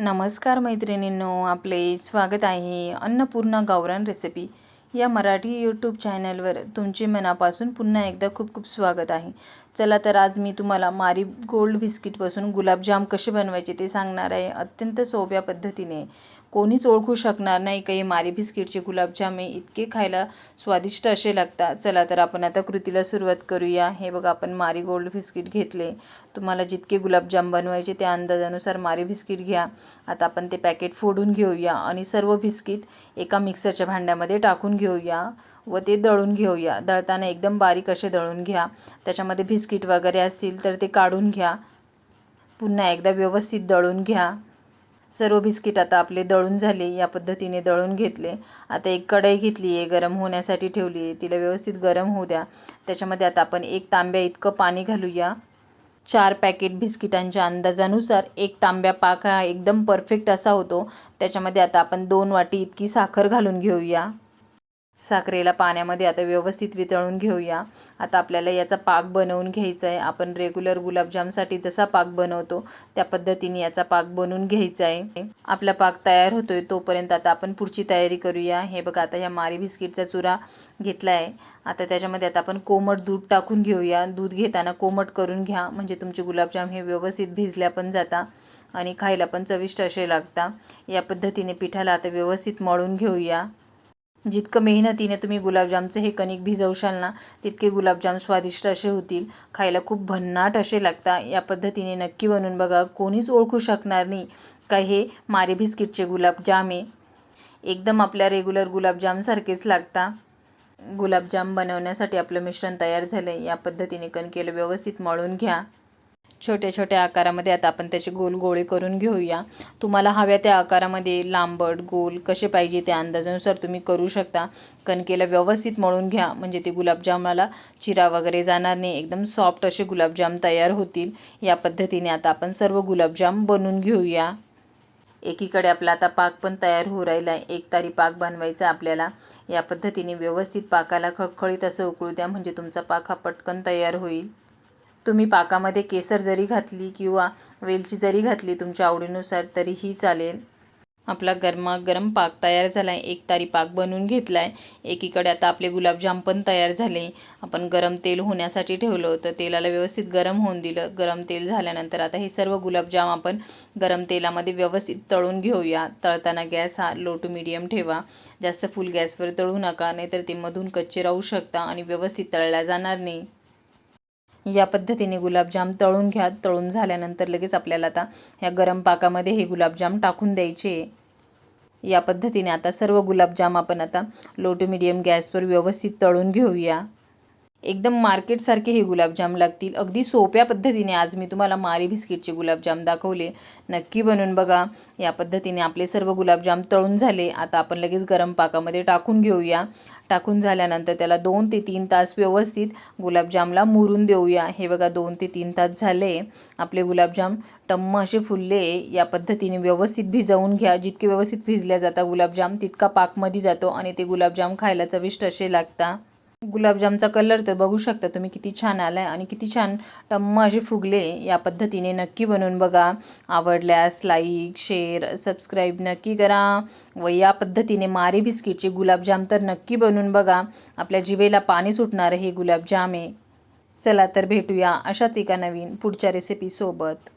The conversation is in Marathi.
नमस्कार मैत्रिणींनो आपले स्वागत आहे अन्नपूर्णा गावरान रेसिपी या मराठी यूट्यूब चॅनलवर तुमचे मनापासून पुन्हा एकदा खूप खूप स्वागत आहे. चला तर आज मी तुम्हाला मारी गोल्ड बिस्किटपासून गुलाबजाम कसे बनवायचे ते सांगणार आहे अत्यंत सोप्या पद्धतीने. कोणीच ओळखू शकणार नाही. काही मारी बिस्किटचे गुलाबजाम इतके खायला स्वादिष्ट असे लागतात. चला तर आपण आता कृतीला सुरुवात करूया. हे बघा आपण मारी गोल्ड बिस्किट घेतले. तुम्हाला जितके गुलाबजाम बनवायचे त्या अंदाजानुसार मारी बिस्किट घ्या. आता आपण ते पॅकेट फोडून घेऊया आणि सर्व बिस्किट एका मिक्सरच्या भांड्यामध्ये टाकून घेऊया व ते दळून घेऊया. दळताना एकदम बारीक असे दळून घ्या. त्याच्यामध्ये बिस्किट वगैरे असतील तर ते काढून घ्या. पुन्हा एकदा व्यवस्थित दळून घ्या. सर्व बिस्किट आता आपले दळून झाले या पद्धतीने दळून घेतले. आता एक कढई घेतली आहे गरम होण्यासाठी ठेवली आहे. तिला व्यवस्थित गरम होऊ द्या. त्याच्यामध्ये आता आपण एक तांब्या इतकं पाणी घालूया. चार पॅकेट बिस्किटांच्या अंदाजानुसार एक तांब्या पाक हा एकदम परफेक्ट असा होतो. त्याच्यामध्ये आता आपण दोन वाटी इतकी साखर घालून घेऊया. साखरेला पाण्यामध्ये आता व्यवस्थित वितळून घेऊया. आता आपल्याला याचा पाक बनवून घ्यायचा आहे आपण रेग्युलर गुलाबजामसाठी जसा पाक बनवतो त्या पद्धतीने याचा पाक बनवून घ्यायचा आहे आपला पाक तयार होतोय तोपर्यंत आता आपण पुढची तयारी करूया. हे बघा आता ह्या मारी बिस्किटचा चुरा घेतला आहे आता त्याच्यामध्ये आता आपण कोमट दूध टाकून घेऊया. दूध घेताना कोमट करून घ्या. म्हणजे तुमचे गुलाबजाम हे व्यवस्थित भिजल्या पण जाता आणि खायला पण चविष्ट असे लागता. या पद्धतीने पिठाला आता व्यवस्थित मळून घेऊया. जितकं मेहनतीने तुम्ही गुलाबजामचं हे कणिक भिजवशाल ना तितके गुलाबजाम स्वादिष्ट असे होतील. खायला खूप भन्नाट असे लागतात. या पद्धतीने नक्की बनवून बघा. कोणीच ओळखू शकणार नाही का हे मारे बिस्किटचे गुलाबजाम आहे एकदम आपल्या रेग्युलर गुलाबजामसारखेच लागता गुलाबजाम बनवण्यासाठी आपलं मिश्रण तयार झालं आहे या पद्धतीने कणकेला व्यवस्थित मळून घ्या. छोट्या छोट्या आकारामध्ये आता आपण त्याचे गोल गोळे करून घेऊया. तुम्हाला हव्या त्या आकारामध्ये लांबट गोल कसे पाहिजे त्या अंदाजानुसार तुम्ही करू शकता. कणकेला व्यवस्थित मळून घ्या म्हणजे ते गुलाबजामाला चिरा वगैरे जाणार नाही. एकदम सॉफ्ट असे गुलाबजाम तयार होतील. या पद्धतीने आता आपण सर्व गुलाबजाम बनवून घेऊया. एकीकडे आपला आता पाक पण तयार होऊ राहिला आहे. एक तारी पाक बनवायचा आपल्याला. या पद्धतीने व्यवस्थित पाकाला खळखळीत असं उकळू द्या म्हणजे तुमचा पाक हा पटकन तयार होईल. तुम्ही पाकामध्ये केसर जरी घातली किंवा वेलची जरी घातली तुमच्या आवडीनुसार तरीही चालेल. आपला गरमागरम पाक तयार झाला आहे एक तारी पाक बनवून घेतला आहे एकीकडे आता आपले गुलाबजाम पण तयार झाले. आपण गरम तेल होण्यासाठी ठेवलं होतं. तेलाला व्यवस्थित गरम होऊन दिलं. गरम तेल झाल्यानंतर आता हे सर्व गुलाबजाम आपण गरम तेलामध्ये व्यवस्थित तळून घेऊया. तळताना गॅस हा लो टू मिडियम ठेवा. जास्त फुल गॅसवर तळू नका. नाहीतर ते मधून कच्चे राहू शकता आणि व्यवस्थित तळल्या जाणार नाही. या पद्धतीने गुलाबजाम तळून घ्या. तळून झाल्यानंतर लगेच आपल्याला आता ह्या गरम पाकामध्ये हे गुलाबजाम टाकून द्यायचे. या पद्धतीने आता सर्व गुलाबजाम आपण आता लो टू मिडियम गॅसवर व्यवस्थित तळून घेऊया. एकदम मार्केटसारखे हे गुलाबजाम लागतील. अगदी सोप्या पद्धतीने आज मी तुम्हाला मारी बिस्किटचे गुलाबजाम दाखवले. नक्की बनवून बघा. या पद्धतीने आपले सर्व गुलाबजाम तळून झाले. आता आपण लगेच गरम पाकामध्ये टाकून घेऊया. टाकून झाल्यानंतर त्याला दोन ते तीन तास व्यवस्थित गुलाबजामला मुरून देऊया. हे बघा दोन ते तीन तास झाले. आपले गुलाबजाम टम्म असे फुलले. या पद्धतीने व्यवस्थित भिजवून घ्या. जितके व्यवस्थित भिजल्या जाता गुलाबजाम तितका पाकमध्ये जातो आणि ते गुलाबजाम खायला चविष्ट असे लागता. गुलाबजामचा कलर तर बघू शकता तुम्ही किती छान आला आहे आणि किती छान टम्म असे फुगले. या पद्धतीने नक्की बनवून बघा. आवडल्यास लाईक शेअर सबस्क्राईब नक्की करा. व या पद्धतीने मारी बिस्किटचे गुलाबजाम तर नक्की बनवून बघा. आपल्या जिभेला पाणी सुटणार हे गुलाबजाम आहे. चला तर भेटूया अशाच एका नवीन पुढच्या रेसिपीसोबत